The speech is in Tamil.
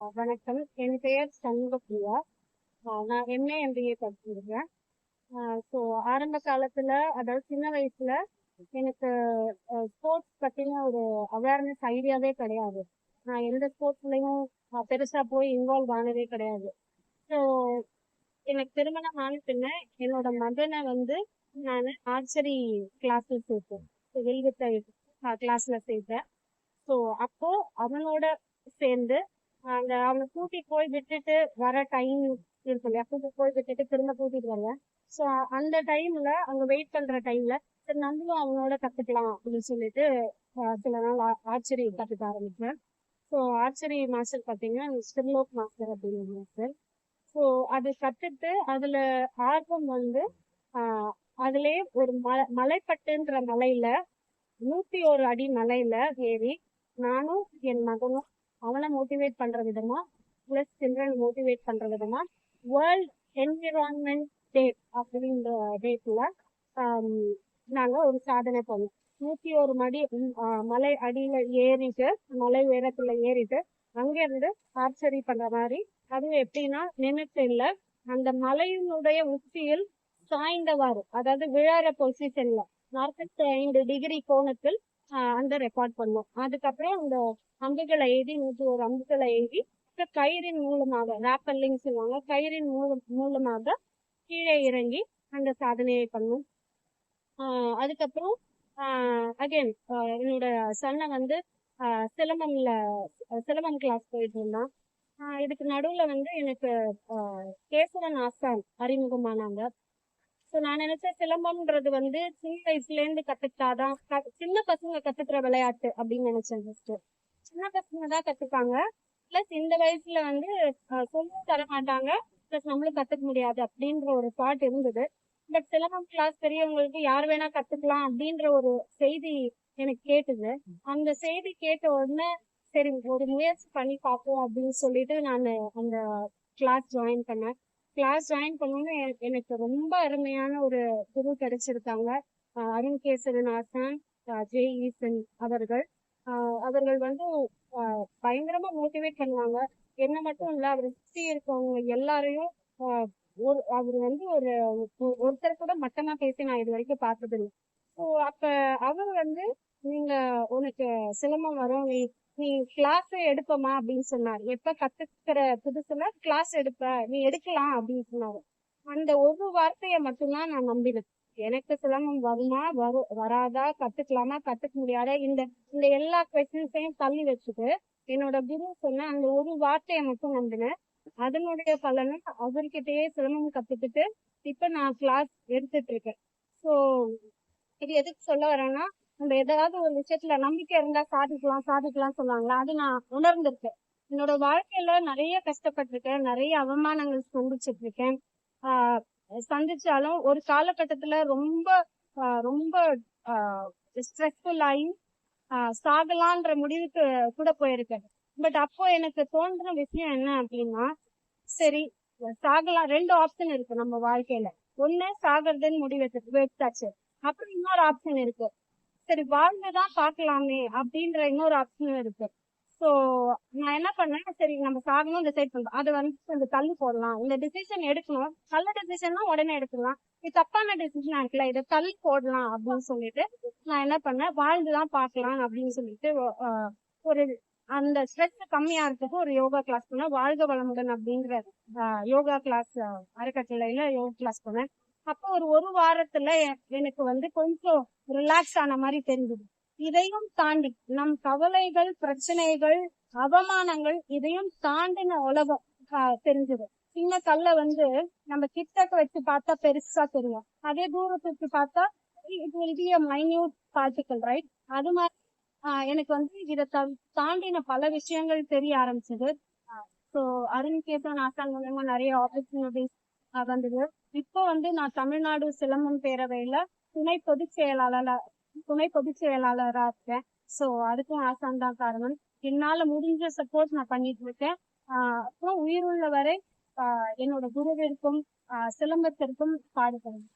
வணக்கம். என் பெயர் சண்முகப்பிரியா நான் எம்ஏ எம்பிஏ படிச்சிருக்கேன். ஸோ ஆரம்ப காலத்துல அதாவது சின்ன வயசுல எனக்கு ஸ்போர்ட்ஸ் பத்தின ஒரு அவேர்னஸ் ஐடியாவே கிடையாது. நான் எந்த ஸ்போர்ட்ஸ்லயும் பெருசா போய் இன்வால்வ் ஆனதே கிடையாது. ஸோ எனக்கு திருமணம் ஆன பின்ன என்னோட மகனை வந்து நான் ஆர்ச்சரி கிளாஸ்ல சேர்த்தேன். வில்வித்தை கிளாஸ்ல சேர்த்தேன். ஸோ அப்போ அவனோட சேர்ந்து அந்த அவனை கூட்டிட்டு போய் விட்டுட்டு வர டைம் இருக்கும் இல்லையா கூட்டி போய் விட்டுட்டு திரும்ப கூட்டிட்டு வருவேன் ஸோ அந்த டைம்ல அங்க வெயிட் பண்ற டைம்ல சரி நம்மளும் அவனோட கத்துக்கலாம் அப்படின்னு சொல்லிட்டு சில நாள் ஆர்ச்சரி கத்துக்க ஆரம்பிக்கிறேன். ஸோ ஆர்ச்சரி மாஸ்டர் பார்த்தீங்கன்னா ஸ்டிர்லோக் மாஸ்டர் அப்படின்னு மாஸ்டர் ஸோ அது கத்துட்டு அதுல ஆர்வம் வந்து அதுலேயே அதுலயே ஒரு மலை மலைப்பட்டுன்ற மலையில நூத்தி ஒரு அடி மலையில ஏறி நானும் என் மகனும் அவளை மோட்டிவேட் பண்ற விதமா பிளஸ் சில்ட்ரன் மோட்டிவேட் பண்ற விதமா வேர்ல்ட் என்விரான்மெண்ட் டே அப்படின்ற டேட்ல நாங்க ஒரு சாதனை பண்ணோம். நூத்தி ஒரு மடி மலை அடியில ஏறிட்டு மலை உயரத்துல ஏறிட்டு அங்க இருந்து ஆர்ச்சரி பண்ற மாதிரி. அது எப்படின்னா நின்னுட்டு இல்லை அந்த மலையினுடைய உச்சியில் சாய்ந்தவாறு அதாவது விழாற பொசிஷன்ல நாற்பத்தி ஐந்து டிகிரி கோணத்தில் ஆஹ் அந்த ரெக்கார்ட் பண்ணோம். அதுக்கப்புறம் அந்த அம்புகளை எழுதி நூற்றி ஒரு அம்புகளை எழுதி அப்புறம் கயிறின் மூலமாக ராப்பல்லிங் சொல்லுவாங்க கயிறின் மூலம் மூலமாக கீழே இறங்கி அந்த சாதனையை பண்ணோம். ஆஹ் அதுக்கப்புறம் அகைன் என்னோட சன்னை வந்து ஆஹ் சிலம்பம்ல சிலம்பம் கிளாஸ் போயிட்டு இருந்தான். இதுக்கு நடுவுல வந்து எனக்கு ஆஹ் கேசவன் ஆசான் அறிமுகமானாங்க. ஸோ நான் நினைச்சேன் சிலம்பம்ன்றது வந்து சின்ன வயசுல இருந்து கத்துக்கிட்டாதான் சின்ன பசங்க கத்துக்கிற விளையாட்டு அப்படின்னு நினைச்சேன் ஃபர்ஸ்ட் சின்ன பசங்க தான் கத்துப்பாங்க. பிளஸ் இந்த வயசுல வந்து சொல்லும் தர மாட்டாங்க. பிளஸ் நம்மளும் கத்துக்க முடியாது அப்படின்ற ஒரு தாட் இருந்தது. பட் சிலம்பம் கிளாஸ் பெரியவங்களுக்கு யார் வேணா கத்துக்கலாம் அப்படின்ற ஒரு செய்தி எனக்கு கேட்டது. அந்த செய்தி கேட்ட உடனே சரி ஒரு முயற்சி பண்ணி பார்ப்போம் அப்படின்னு சொல்லிட்டு நான் அந்த கிளாஸ் ஜாயின் பண்ணேன். கிளாஸ் ஜாயின் பண்ணோன்னு எனக்கு ரொம்ப அருமையான ஒரு குரு கிடைச்சிருக்காங்க. அருண் கேசவன் ஆசான் ஜெய் ஈசன் அவர்கள். ஆஹ் அவர்கள் வந்து ஆஹ் பயங்கரமா மோட்டிவேட் பண்ணுவாங்க. என்ன மட்டும் இல்ல அவர் சுத்தி இருக்கவங்க எல்லாரையும் ஒரு அவர் வந்து ஒரு ஒருத்தர் கூட மட்டமா பேசி நான் இது வரைக்கும் பார்த்தது இல்லை அப்ப அவர் வந்து நீங்க உனக்கு சிலம்பம் வரும் நீ நீ கிளாஸ் எடுப்பமா அப்படின்னு சொன்னார். எப்ப கத்துக்கிற புதுசுல கிளாஸ் எடுப்ப நீ எடுக்கலாம் அப்படின்னு சொன்னாரு. அந்த ஒரு வார்த்தையை மட்டும்தான் நான் நம்பினேன். எனக்கு சிலம்பம் வருமா? வரும் வராதா? கத்துக்கலாமா? கத்துக்க முடியாதா? இந்த இந்த எல்லா கொஸ்டின்ஸையும் தள்ளி வச்சுட்டு என்னோட குரு சொன்ன அந்த ஒரு வார்த்தையை மட்டும் நம்பினேன். அதனுடைய பலனை அவர்கிட்டயே சிலம்பம் கத்துக்கிட்டு இப்ப நான் கிளாஸ் எடுத்துட்டு இருக்கேன். ஸோ இது எதுக்கு சொல்ல வரேன்னா நம்ம ஏதாவது ஒரு விஷயத்துல நம்பிக்கை இருந்தா சாதிக்கலாம் சாதிக்கலாம் சொல்லுவாங்களா? அது நான் உணர்ந்திருக்கேன். என்னோட வாழ்க்கையில நிறைய கஷ்டப்பட்டிருக்கேன் நிறைய அவமானங்கள் சந்திச்சிட்டு இருக்கேன் ஆஹ் சந்திச்சாலும் ஒரு காலகட்டத்துல ரொம்ப ரொம்ப ஸ்ட்ரெஸ்ஃபுல் ஆகி சாகலான்ற முடிவுக்கு கூட போயிருக்கேன். பட் அப்போ எனக்கு தோன்ற விஷயம் என்ன அப்படின்னா சரி சாகலாம் ரெண்டு ஆப்ஷன் இருக்கு நம்ம வாழ்க்கையில. ஒன்னு சாகிறதுன்னு முடிவு எடுத்தாச்சு. அப்புறம் இன்னொரு ஆப்ஷன் இருக்கு. சரி வாழ்ந்துதான் பாக்கலாமே அப்படின்ற இன்னொரு ஆப்ஷனும் இருக்கு. சோ நான் என்ன பண்ணேன் சரி நம்ம சாகணும் டிசைட் பண்றோம் அதை வந்து கொஞ்சம் தள்ளி போடலாம். இந்த டிசிஷன் எடுக்கணும். நல்ல டிசிஷன்னா உடனே எடுக்கலாம் இது தப்பான டிசிஷன் இருக்குல்ல இதை தள்ளி போடலாம் அப்படின்னு சொல்லிட்டு நான் என்ன பண்ணேன் வாழ்ந்துதான் பார்க்கலாம் அப்படின்னு சொல்லிட்டு ஒரு அந்த ஸ்ட்ரெஸ் கம்மியா இருக்கிறதுக்கு ஒரு யோகா கிளாஸ் போனேன் வாழ்க வளமுடன் அப்படிங்கிற யோகா கிளாஸ் அறக்கட்டளையில யோகா கிளாஸ் போனேன் அப்போ ஒரு ஒரு வாரத்துல எனக்கு வந்து கொஞ்சம் ரிலாக்ஸ் ஆன மாதிரி தெரிஞ்சது. இதையும் தாண்டி நம் கவலைகள் பிரச்சனைகள் அவமானங்கள் இதையும் தாண்டின உலகம் ஆஹ், தெரிஞ்சது. சின்ன கல்ல வந்து நம்ம கிட்டக்க வச்சு பார்த்தா பெருசா தெரியும். அதே தூரத்துக்கு பார்த்தா இது அ மைன்யூட் பார்ட்டிக்கல் ரைட் அது மாதிரி ஆஹ், எனக்கு வந்து இதை தாண்டின பல விஷயங்கள் தெரிய ஆரம்பிச்சது. ஸோ அருண் கேசவன் ஆசான் மூலயமா நிறைய ஆப்பர்ச்சுனிட்டிஸ் வந்தது இப்போ வந்து நான் தமிழ்நாடு சிலம்பம் பேரவையில துணை பொதுச் செயலாளர் துணை பொதுச் செயலாளரா இருக்கேன். ஸோ அதுக்கும் ஆசான் தான் காரணம். என்னால முடிஞ்ச சப்போர்ட் நான் பண்ணிட்டு இருக்கேன். அப்புறம் உயிருள்ள வரை என்னோட குருவிற்கும் சிலம்பத்திற்கும் பாடுபடுறேன்